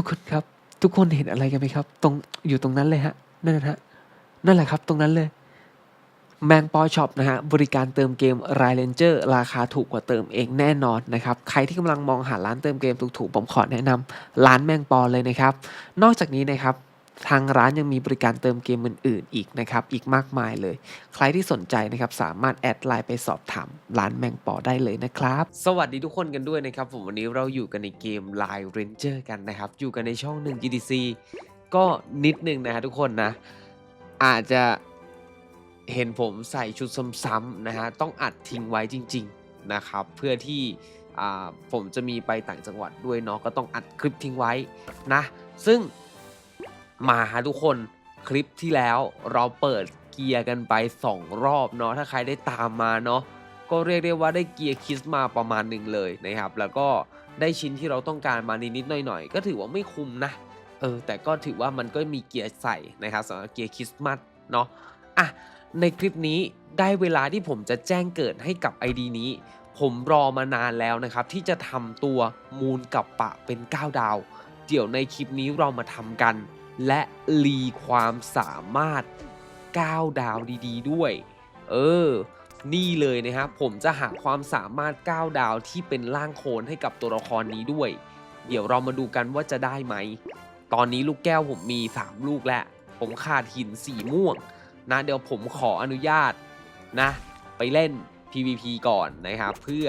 ทุกคนครับ ทุกคนเห็นอะไรกันไหมครับ ตรงอยู่ตรงนั้นเลยฮะนั่นนะฮะนั่นแหละครับตรงนั้นเลยแมงปอช็อปนะฮะบริการเติมเกมรายเลนเจอร์ราคาถูกกว่าเติมเองแน่นอนนะครับ ใครที่กำลังมองหาร้านเติมเกมถูกๆผมขอแนะนำร้านแมงปอเลยนะครับ นอกจากนี้นะครับ ทางร้านยังมีบริการเติมเกมอื่นๆ อีกนะครับ อีกมากมายเลย ใครที่สนใจนะครับสามารถแอดไลน์ไปสอบถามร้านแมงปอได้เลยนะครับ สวัสดีทุกคนกันด้วยนะครับ ผมวันนี้เราอยู่กันในเกม Line Ranger กันนะครับ อยู่กันในช่องหนึ่ง GDC ก็นิดนึงนะฮะทุกคนนะ อาจจะเห็นผมใส่ชุดซ้ำๆนะฮะต้องอัดทิ้งไว้จริง ๆนะครับ เพื่อที่ผมจะมีไปต่างจังหวัดด้วยเนาะก็ต้องอัดคลิปทิ้งไว้นะ ซึ่ง มาฮะทุกคนคลิปที่แล้วเราเปิดเกียร์กันไป 2 รอบเนาะถ้าใครได้ตามมาเนาะก็เรียกได้ว่าได้เกียร์คิสมาประมาณหนึ่งเลยนะครับ แล้วก็ได้ชิ้นที่เราต้องการมานิดๆหน่อยๆ ก็ถือว่าไม่คุ้มนะเออแต่ก็ถือว่ามันก็มีเกียร์ใส่นะครับสำหรับเกียร์คริสต์มาสเนาะอะในคลิปนี้ได้เวลาที่ผมจะแจ้งเกิดให้กับ ID นี้ ผมรอมานานแล้วนะครับ ที่จะทำตัวมูลกับปะเป็น 9 ดาว เดี๋ยวในคลิปนี้เรามาทำกัน และรีความสามารถ 9 ดาวดีๆด้วย เออ นี่เลยนะครับผมจะหาความสามารถ 9 ดาวที่เป็นร่างโคลนให้กับตัวละครนี้ด้วย เดี๋ยวเรามาดูกันว่าจะได้ไหม ตอนนี้ลูกแก้วผมมี 3 ลูกแล้ว ผมขาดหินสีม่วง นะ เดี๋ยวผมขออนุญาตนะ ไปเล่น PVP ก่อนนะครับ เพื่อ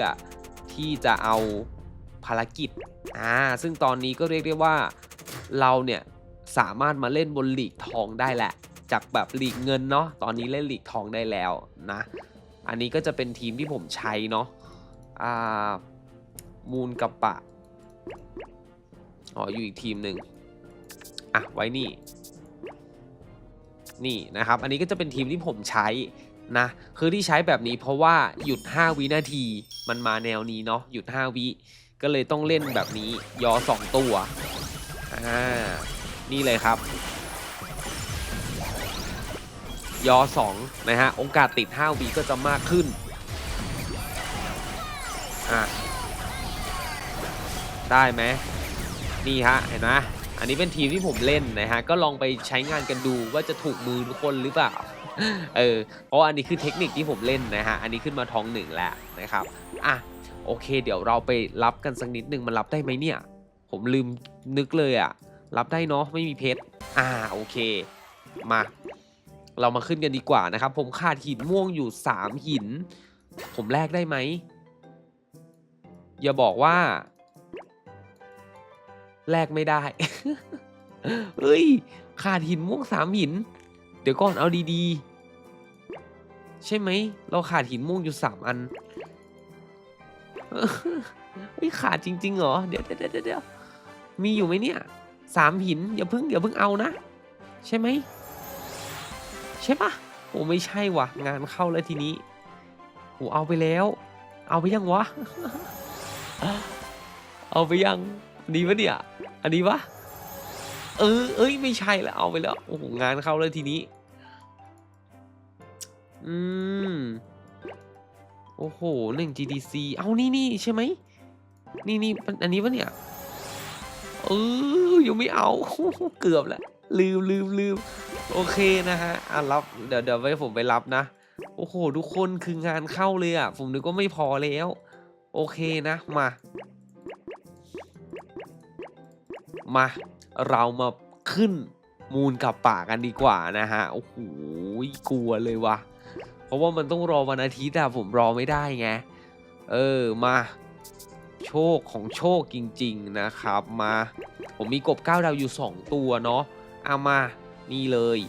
ที่จะเอาภารกิจ อ่า ซึ่งตอนนี้ก็เรียกได้ว่าเราเนี่ย สามารถมาเล่นบนหลีกทองได้แหละ จากแบบหลีกเงินเนาะตอนนี้เล่นหลีกทองได้แล้วนะ อันนี้ก็จะเป็นทีมที่ผมใช้เนาะอ่ามูลกับปะอ๋ออยู่อีกทีมหนึ่งอะไว้นี่ นี่นะครับ อันนี้ก็จะเป็นทีมที่ผมใช้นะคือที่ใช้แบบนี้เพราะว่าหยุด 5 วินาทีมันมาแนวนี้เนาะหยุด 5 วิก็เลยต้องเล่นแบบนี้ยอ 2 ตัวอ่า นี่เลยครับ ยอ2นะฮะโอกาสติด5วีก็จะมากขึ้นอะได้ไหมนี่ฮะเห็นไหมอันนี้เป็นทีมที่ผมเล่นนะฮะก็ลองไปใช้งานกันดูว่าจะถูกมือทุกคนหรือเปล่าเออเพราะอันนี้คือเทคนิคที่ผมเล่นนะฮะอันนี้ขึ้นมาทองหนึ่งแล้วนะครับอะโอเค เดี๋ยวเราไปรับกันสักนิดหนึ่งมันรับได้ไหมเนี่ย ผมลืมนึกเลยอะ รับได้เนาะไม่มีเพชรอ่าโอเค มา เรามาขึ้นกันดีกว่านะครับ ผมขาดหินม่วงอยู่ 3 หิน ผมแลกได้ไหม อย่าบอกว่า แลกไม่ได้ เฮ้ย ขาดหินม่วงสามหิน เดี๋ยวก่อนเอาดีๆ ใช่ไหม เราขาดหินม่วงอยู่สามอันเฮ้ยขาดจริงๆเหรอเดี๋ยวเดี๋ยวเดี๋ยวเดี๋ยวมีอยู่ไหมเนี่ย สามหินอย่าเพิ่งอย่าเพิ่งเอานะ ใช่ไหมใช่ปะโอ้ไม่ใช่ว่ะงานเข้าแล้วทีนี้โอ้เอาไปแล้ว เอาไปยังวะ เอาไปยังดีปะเนี่ยอันนี้ปะเออเอ้ยไม่ใช่แล้วเอาไปแล้วโอ้โหงานเข้าแล้วทีนี้ อืมโอ้โหหนึ่ง GDC เอานี่นี่ใช่ไหมนี่นี่อันนี้ปะเนี่ย ออยังไม่เอาเกือบแล้วลืมลืมลืมโอเคนะฮะอะรับเดี๋ยวเดี๋ยวไว้ผมไปรับนะ โอ้โหทุกคนคืองานเข้าเลยอะ ผมนึกว่าไม่พอแล้ว โอเคนะมา มา เรามาขึ้นมูลกับป่ากันดีกว่านะฮะโอ้โหกลัวเลยวะเพราะว่ามันต้องรอวันอาทิตย์อะผมรอไม่ได้ไงเออมา โชคของโชคจริง ๆนะครับมา ผมมีกบ9ดาวอยู่ 2 ตัวเนาะเอามานี่เลย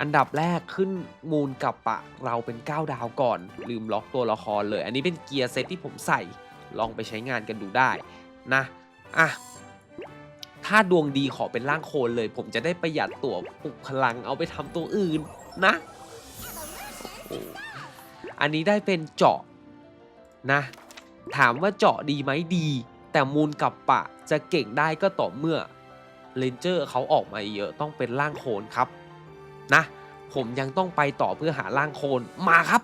อันดับแรกขึ้นมูลกับปะเราเป็น 9 ดาวก่อน ลืมล็อกตัวละครเลย อันนี้เป็นเกียร์เซตที่ผมใส่ลองไปใช้งานกันดูได้นะอะถ้าดวงดีขอเป็นร่างโคลนเลย ผมจะได้ประหยัดตัวปลุกพลังเอาไปทำตัวอื่นนะ อันนี้ได้เป็นเจาะนะ ถามว่าเจาะดีไหมดี แต่มูลกับปะจะเก่งได้ก็ต่อเมื่อเลนเจอร์เขาออกมาเยอะต้องเป็นร่างโคนครับนะ ผมยังต้องไปต่อเพื่อหาร่างโคนมาครับ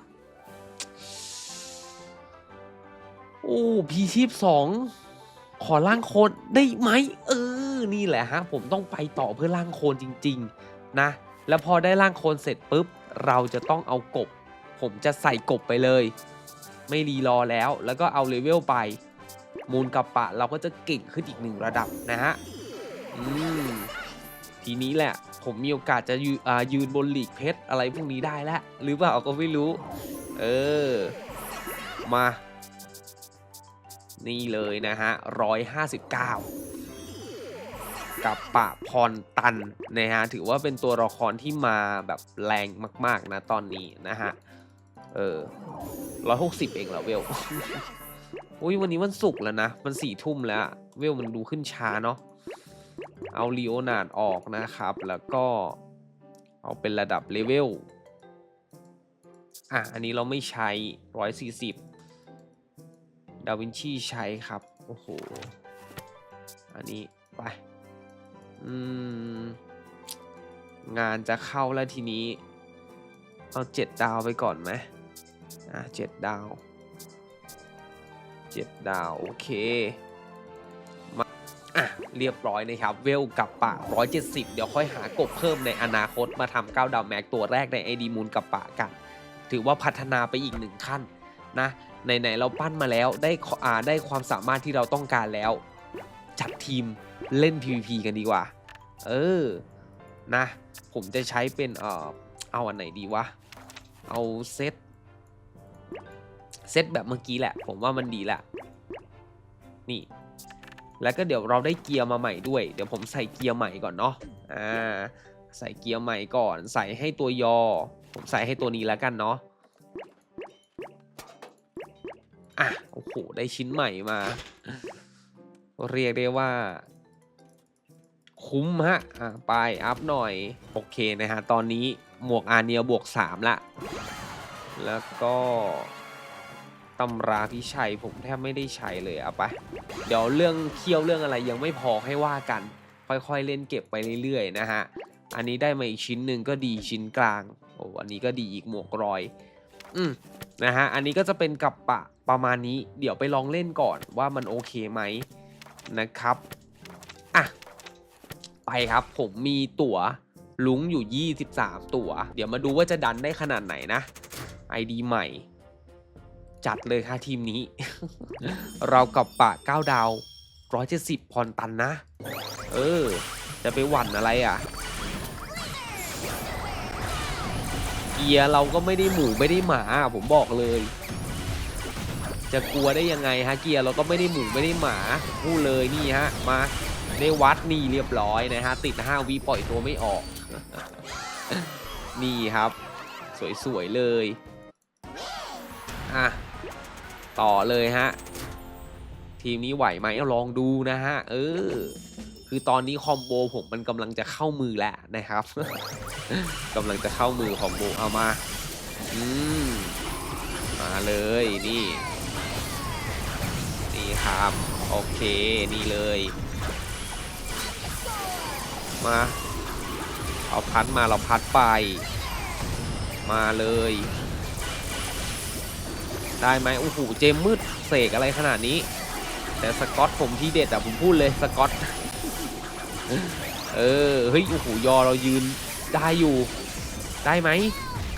โอ้พีชีพสองขอร่างโคนได้ไหมเออนี่แหละฮะ ผมต้องไปต่อเพื่อร่างโคนจริง ๆ นะ แล้วพอได้ร่างโคนเสร็จปุ๊บ เราจะต้องเอากบ ผมจะใส่กบไปเลย ไม่รีรอแล้ว แล้วก็เอาเลเวลไป มูลกับปะเราก็จะเก่งขึ้นอีกหนึ่งระดับนะฮะอืมทีนี้แหละ ผมมีโอกาสจะยยืนบนหลีกเพชรอะไรพวกนี้ได้แล้วหรือเปล่าก็ไม่รู้ เออ มา นี่เลยนะฮะร้อยห้าสิบเก้ากับปะพรตันนะฮะถือว่าเป็นตัวละครที่มาแบบแรงมาก ๆ นะตอนนี้นะฮะ เออร้อยหกสิบเองเหรอเวลอุ้ยวันนี้วันศุกร์แล้วนะ มันสี่ทุ่มแล้ว เวลมันดูขึ้นช้าเนาะ เอาลีโอนาดออกนะครับ แล้วก็เอาเป็นระดับเลเวล อะ อันนี้เราไม่ใช้140ดาวินชีใช้ครับ โอ้โห อันนี้ไป อืม งานจะเข้าแล้วทีนี้ เอาเจ็ดดาวไปก่อนไหม อะเจ็ดดาวเจ็ดดาว โอเคมาอะเรียบร้อยนะครับ เวลกับปะ 170 เดี๋ยวค่อยหากบเพิ่มในอนาคตมาทำ9ดาวแม็กตัวแรกในไอดีมูลกับปะกัน ถือว่าพัฒนาไปอีกหนึ่งขั้นนะไหนๆเราปั้นมาแล้วได้อ่าได้ความสามารถที่เราต้องการแล้ว จัดทีมเล่น PVP กันดีกว่า เออนะ ผมจะใช้เป็นเอ่อเอาอันไหนดีวะ เอาเซต เซตแบบเมื่อกี้แหละ ผมว่ามันดีแหละ นี่ แล้วก็เดี๋ยวเราได้เกียร์มาใหม่ด้วย เดี๋ยวผมใส่เกียร์ใหม่ก่อนเนาะ อ่า ใส่เกียร์ใหม่ก่อน ใส่ให้ตัวยอ ผมใส่ให้ตัวนี้แล้วกันเนาะ อะ โอ้โห ได้ชิ้นใหม่มา เรียกได้ว่าคุ้มฮะ อะ ไปอัพหน่อย โอเคนะฮะ ตอนนี้หมวกอาเนียบวก 3 ละ แล้วก็ ตำราพิชัยผมแทบไม่ได้ใช้เลยเอาไปเดี๋ยวเรื่องเคี่ยวเรื่องอะไรยังไม่พอให้ว่ากัน ค่อยๆเล่นเก็บไปเรื่อยๆนะฮะอันนี้ได้มาอีกชิ้นหนึ่งก็ดีชิ้นกลางโอ้อันนี้ก็ดีอีกหมวกรอย อืมนะฮะอันนี้ก็จะเป็นกับปะประมาณนี้ เดี๋ยวไปลองเล่นก่อนว่ามันโอเคไหมนะครับอะไปครับผมมีตั๋วลุงอยู่ 23 ตั๋ว เดี๋ยวมาดูว่าจะดันได้ขนาดไหนนะ ID ใหม่ จัดเลยค่ะทีมนี้ เรากับปะ9ดาว 170 พรตันนะ เออ จะไปหวั่นอะไรอะ เกียร์เราก็ไม่ได้หมูไม่ได้หมาผมบอกเลย จะกลัวได้ยังไงฮะเกียร์เราก็ไม่ได้หมูไม่ได้หมาพูดเลยนี่ฮะมาได้วัดนี่เรียบร้อยนะฮะติด 5วิปล่อยตัวไม่ออก นี่ครับ สวยๆเลย อะ ต่อเลยฮะ ทีมนี้ไหวไหมลองดูนะฮะ เออ คือตอนนี้คอมโบผมมันกำลังจะเข้ามือแล้วนะครับกำลังจะเข้ามือคอมโบเอามาอืมมาเลยนี่ นี่ครับ โอเคนี่เลย มาเอาพัดมาเราพัดไป มาเลย ได้ไหมโอ้โหเจมมืดเสกอะไรขนาดนี้ แต่สกอตผมที่เด็ดอะผมพูดเลยสกอตเออเฮ้ยโอ้โหยอเรายืนได้อยู่ ได้ไหม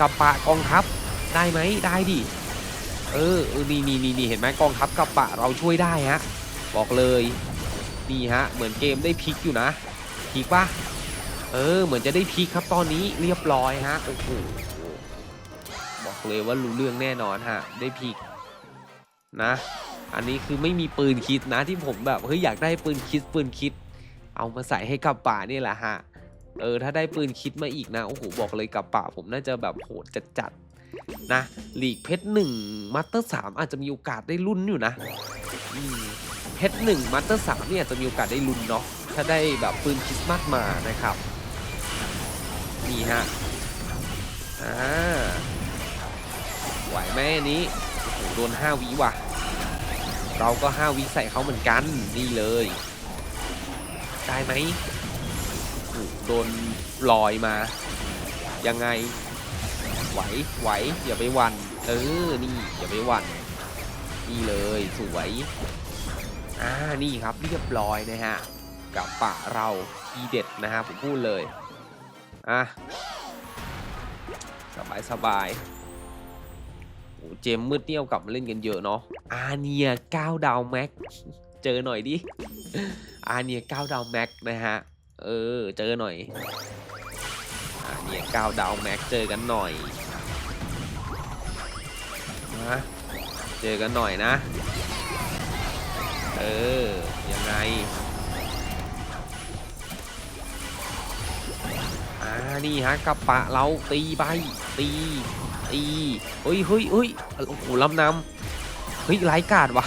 กับปะกองทัพได้ไหมได้ดิเออเออนี่นี่นี่นี่เห็นไหมกองทัพกับปะเราช่วยได้ฮะบอกเลยนี่ฮะเหมือนเกมได้พลิกอยู่นะพลิกปะเออเหมือนจะได้พลิกครับตอนนี้เรียบร้อยฮะโอ้โห เลยว่ารู้เรื่องแน่นอนฮะ ได้พิกนะ อันนี้คือไม่มีปืนคิดนะที่ผมแบบเฮ้ยอยากได้ปืนคิดปืนคิด เอามาใส่ให้กับป่านี่แหละฮะ เออถ้าได้ปืนคิดมาอีกนะโอ้โหบอกเลยกับป่าผมน่าจะแบบโหดจัดจัดๆนะหลีกเพชรหนึ่งมาสเตอร์สามอาจจะมีโอกาสได้ลุ้นอยู่นะเพชรหนึ่งมาสเตอร์สามเนี่ยอาจจะมีโอกาสได้ลุ้นเนาะถ้าได้แบบปืนคริสต์มาสมานะครับนี่ฮะอ่า ไหวไหมอันนี้โอ้โหโดนห้าวิว่ะ เราก็ห้าวิใส่เขาเหมือนกันนี่เลยได้ไหมโอ้โดนลอยมา ยังไง ไหวไหวอย่าไปวันเออนี่อย่าไปวันนี่เลยสวยอ่านี่ครับเรียบร้อยนะฮะกับป่าเราทีเด็ดนะฮะผมพูดเลยอะสบายสบาย เจมมืดเนี่ยเอากลับมาเล่นกันเยอะเนาะอาเนีย9ดาวแม็กเจอหน่อยดิ อาเนีย9ดาวแม็กนะฮะ เออ เจอหน่อย อาเนีย9ดาวแม็กเจอกันหน่อยนะเจอกันหน่อยนะ เออ ยังไงอ่านี่ฮะกระปะเราตีใบตี ตีเฮ้ยเฮ้ยเฮ้ยโอ้โหล้ำนำเฮ้ยไร้กาดว่ะ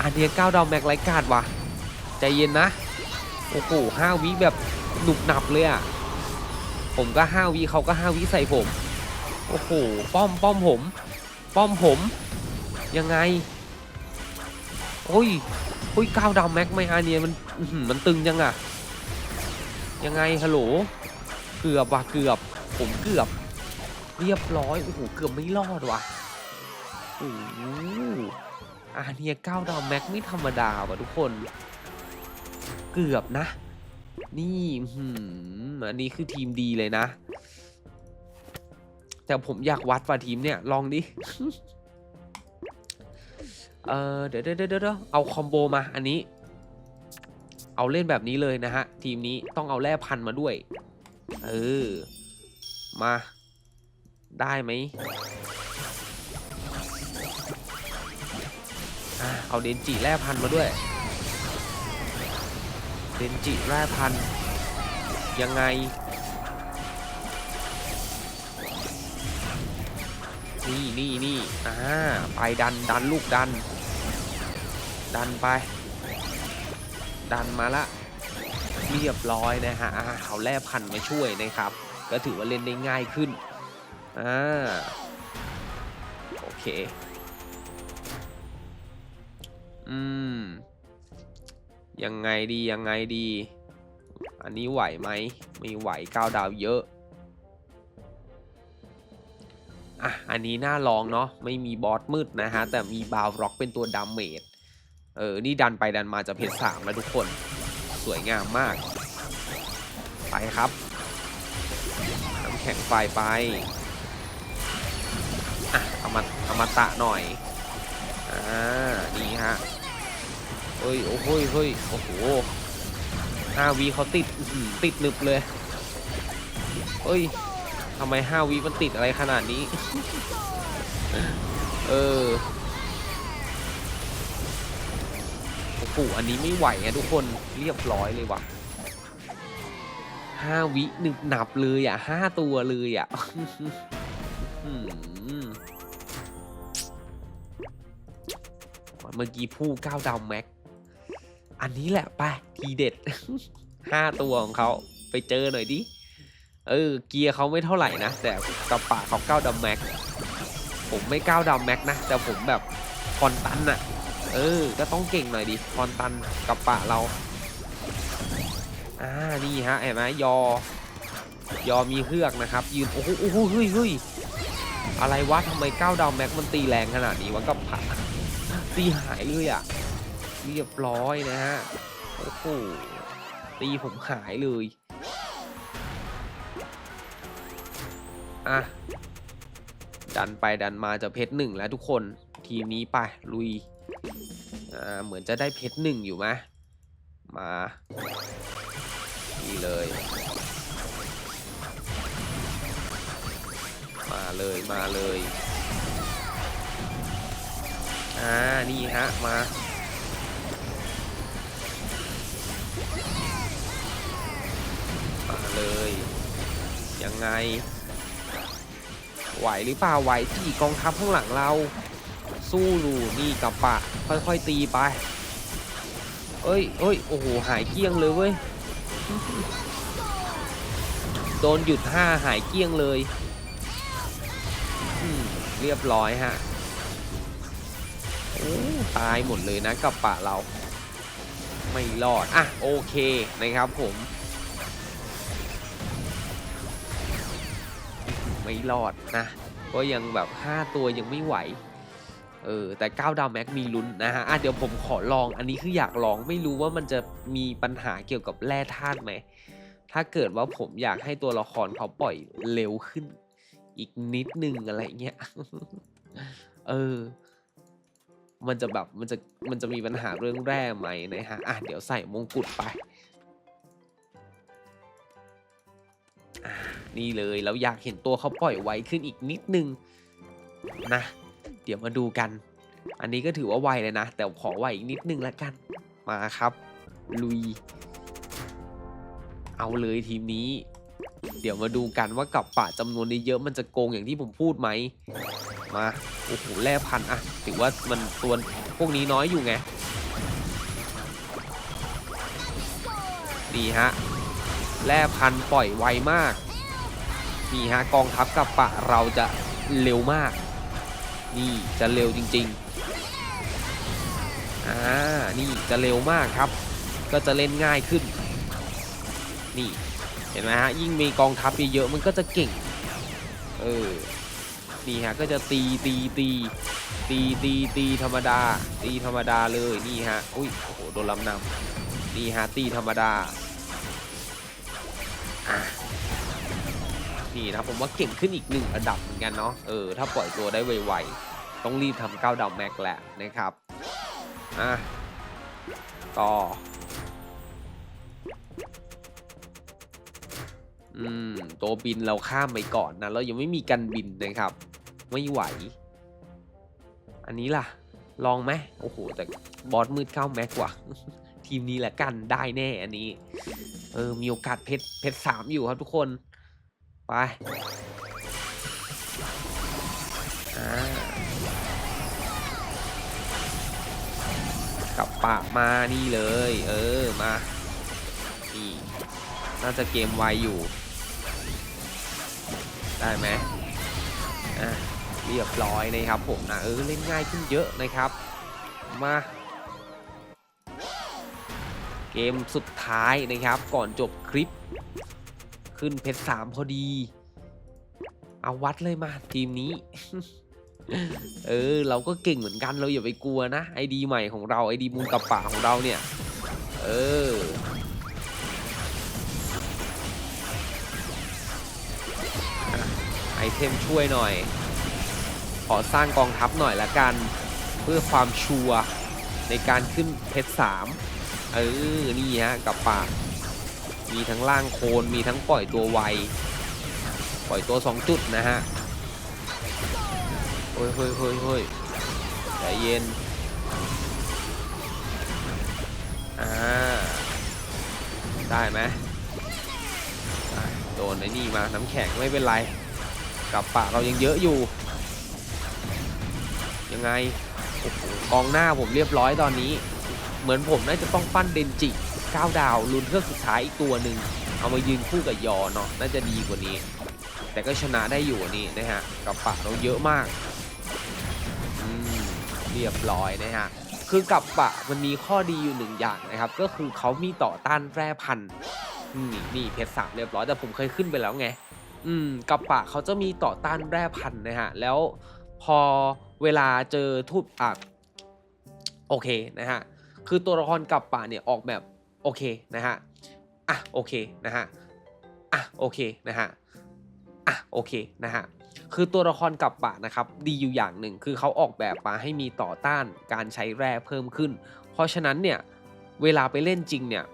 อันเนียก้าดาวแม็กไร้กาดว่ะใจเย็นนะ โอ้โหห้าวิแบบหนุบหนับเลยอะผมก็ห้าวิเขาก็ห้าวิใส่ผม โอ้โห ป้อมป้อมผม ป้อมผม ยังไง โอ้ยโอ้ยก้าวดาวแม็กไม่อาเนียมันมันตึงจังอะยังไงฮัลโหล เกือบว่ะเกือบ ผมเกือบ เรียบร้อย โอ้โห เกือบไม่รอดว่ะ โอ้โหอาเนียเก้าดาวแม็กไม่ธรรมดาว่ะทุกคน เกือบนะ นี่อื้อหืมอันนี้คือทีมดีเลยนะ แต่ผมอยากวัดว่าทีมเนี่ย ลองดิ เออเดี๋ยวเดี๋ยวเดี๋ยวเอาคอมโบมา อันนี้ เอาเล่นแบบนี้เลยนะฮะ ทีมนี้ต้องเอาแร่พันมาด้วย เออ มา ได้ไหมเอาเดนจิแร่พันมาด้วย เดนจิแร่พัน ยังไง นี่นี่นี่อ่า ไปดันดันลูกดัน ดันไป ดันมาละ เรียบร้อยนะฮะ เอาแร่พันมาช่วยนะครับ ก็ถือว่าเล่นได้ง่ายขึ้น อ่าโอเค อืม ยังไงดียังไงดี อันนี้ไหวไหมไม่ไหวก้าวดาวเยอะ อะ อันนี้น่าลองเนาะไม่มีบอสมืดนะฮะ แต่มีบาวร็อกเป็นตัวดาเมจเออ นี่ดันไปดันมาจะเพชรสามแล้วทุกคน สวยงามมาก ไปครับน้ำแข็งไฟไป อมาเอามาตะหน่อย อ่า นี่ฮะ เฮ้ย โอ้โหยเฮ้ย โอ้โหห้าวีเขาติดติดหนึบเลย เฮ้ยทำไมห้าวีมันติดอะไรขนาดนี้ เออ โอ้โห อันนี้ไม่ไหวอะทุกคน เรียบร้อยเลยว่ะห้าวิหนึบหนับเลยอะห้าตัวเลยอะ เมื่อกี้ผู้ก้าวดาวแม็ก อันนี้แหละไปทีเด็ด ห้าตัวของเขาไปเจอหน่อยดิ เออ เกียร์เขาไม่เท่าไหร่นะ แต่กระปะเขาก้าวดาวแม็ก ผมไม่ก้าวดาวแม็กนะ แต่ผมแบบคอนตันอะเออ ก็ต้องเก่งหน่อยดิคอนตันกระปะเรา อ่า นี่ฮะเห็นไหมยอ ยอมีเฮือกนะครับ ยืน โอ้โหโอ้โหเฮ้ยเฮ้ยอะไรวะทำไมก้าวดาวแม็กมันตีแรงขนาดนี้วะกับผะ ตีหายเลยอะเรียบร้อยนะฮะโอ้โหตีผมหายเลยอะดันไปดันมาจะเพชรหนึ่งแล้วทุกคนทีมนี้ไปลุยอ่าเหมือนจะได้เพชรหนึ่งอยู่ไหมมานี่เลย มาเลยมาเลย อ่า นี่ฮะ มา มาเลย ยังไง ไหวหรือเปล่า ไหวที่กองทัพข้างหลังเรา สู้ดูนี่กับปะ ค่อยๆตีไป เอ้ยเอ้ย โอ้โห หายเกี้ยงเลยเว้ย โดนหยุดห้าหายเกี้ยงเลยอืมเรียบร้อยฮะ ตายหมดเลยนะกับปะเรา ไม่รอด อะ โอเคนะครับผม ไม่รอดนะ ก็ยังแบบ 5 ตัวยังไม่ไหว เออ แต่ 9 ดาวแม็กมีลุ้นนะฮะ อะ เดี๋ยวผมขอลอง อันนี้คืออยากลอง ไม่รู้ว่ามันจะมีปัญหาเกี่ยวกับแร่ธาตุไหม ถ้าเกิดว่าผมอยากให้ตัวละครเขาปล่อยเร็วขึ้น อีกนิดนึงอะไรเงี้ย เออ มันจะแบบมันจะมันจะมีปัญหาเรื่องแร่ไหมนะฮะอะเดี๋ยวใส่มงกุฎไปอ่านี่เลยเราอยากเห็นตัวเขาปล่อยไวขึ้นอีกนิดนึงนะ เดี๋ยวมาดูกัน อันนี้ก็ถือว่าไวเลยนะ แต่ขอไวอีกนิดนึงละกันมาครับ ลุย เอาเลยทีมนี้ เดี๋ยวมาดูกันว่ากับป่าจำนวนนี้เยอะมันจะโกงอย่างที่ผมพูดไหม มาโอ้โหแร่พันอะถือว่ามันตัวพวกนี้น้อยอยู่ไงนี่ฮะแร่พันปล่อยไวมากนี่ฮะกองทัพกับปะเราจะเร็วมาก นี่จะเร็วจริงๆอ่านี่จะเร็วมากครับ ก็จะเล่นง่ายขึ้น นี่เห็นไหมฮะยิ่งมีกองทัพเยอะๆมันก็จะเก่งเออ นี่ฮะก็จะตีตีตีตีตีตีธรรมดา ตีธรรมดาเลยนี่ฮะอุ้ยโอ้โหโดนลำนำนี่ฮะตีธรรมดาอะนี่นะผมว่าเก่งขึ้นอีกหนึ่งระดับเหมือนกันเนาะเออถ้าปล่อยตัวได้ไวๆต้องรีบทำเก้าดาวแม็กแหละนะครับอะต่ออืมตัวบินเราข้ามไปก่อนนะเรายังไม่มีกันบินนะครับ ไม่ไหว อันนี้ล่ะ ลองไหมโอ้โห แต่บอสมืดเก้าแม็กว่ะทีมนี้แหละกันได้แน่อันนี้ เออ มีโอกาสเพชรเพชรสามอยู่ครับทุกคน ไปกลับปามานี่เลย เออ มานี่น่าจะเกมไวอยู่ ได้ไหมอะ เรียบร้อยนะครับผมนะเออเล่นง่ายขึ้นเยอะนะครับมาเกมสุดท้ายนะครับก่อนจบคลิป ขึ้นเพชรสามพอดี เอาวัดเลยมาทีมนี้ เออ เราก็เก่งเหมือนกันเราอย่าไปกลัวนะไอดีใหม่ของเราไอดีมูลกับป่าของเราเนี่ย เออไอเทมช่วยหน่อย อสร้างกองทัพหน่อยละกัน เพื่อความชัวร์ในการขึ้นเพชรสามเออ นี่ฮะ กับปากมีทั้งล่างโคนมีทั้งปล่อยตัวไว ปล่อยตัว 2 จุดนะฮะเฮ้ยเฮ้ยเฮ้ยเฮ้ยใจเย็น อ่า ได้ไหมโดนไอ้นี่มา น้ำแข็งไม่เป็นไร กับปากเรายังเยอะอยู่ ยังไงโอ้โหกองหน้าผมเรียบร้อยตอนนี้ เหมือนผมน่าจะต้องปั้นเดนจิ9ดาวลุนเครื่องสุดท้ายอีกตัวหนึ่งเอามายืนคู่กับยอเนาะน่าจะดีกว่านี้ แต่ก็ชนะได้อยู่อันนี้นะฮะกับปะเราเยอะมากอืมเรียบร้อยนะฮะคือกับปะมันมีข้อดีอยู่หนึ่งอย่างนะครับ ก็คือเขามีต่อต้านแร่พันธุ์นี่นี่เพชรสามเรียบร้อยแต่ผมเคยขึ้นไปแล้วไง อืมกับปะเขาจะมีต่อต้านแร่พันธุ์นะฮะแล้วพอ เวลาเจอทูบอะโอเคนะฮะคือตัวละครกับป่าเนี่ยออกแบบโอเคนะฮะอะโอเคนะฮะอะโอเคนะฮะอะโอเคนะฮะคือตัวละครกับป่านะครับดีอยู่อย่างหนึ่งคือเขาออกแบบมาให้มีต่อต้านการใช้แร่เพิ่มขึ้น เพราะฉะนั้นเนี่ยเวลาไปเล่นจริงเนี่ย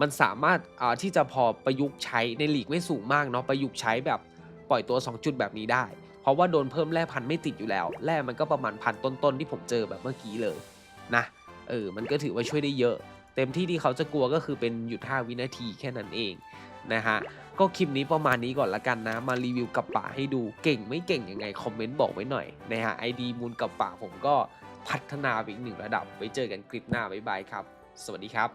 มันสามารถที่จะพอประยุกต์ใช้ในหลีกไม่สูงมากเนาะประยุกต์ใช้แบบปล่อยตัว 2 จุดแบบนี้ได้ ราะว่าโดนเพิ่มแร่พันไม่ติดอยู่แล้ว แร่มันก็ประมาณพันต้นๆที่ผมเจอแบบเมื่อกี้เลยนะ เออ มันก็ถือว่าช่วยได้เยอะ เต็มที่ที่เขาจะกลัวก็คือเป็นหยุด5วินาทีแค่นั้นเองนะฮะ ก็คลิปนี้ประมาณนี้ก่อนละกันนะ มารีวิวกับป่าให้ดู เก่งไม่เก่งยังไงคอมเมนต์บอกไว้หน่อยนะฮะไอดีมูลกับป่าผมก็พัฒนาไปอีกหนึ่งระดับ ไว้เจอกันคลิปหน้าบ๊ายบายครับ สวัสดีครับ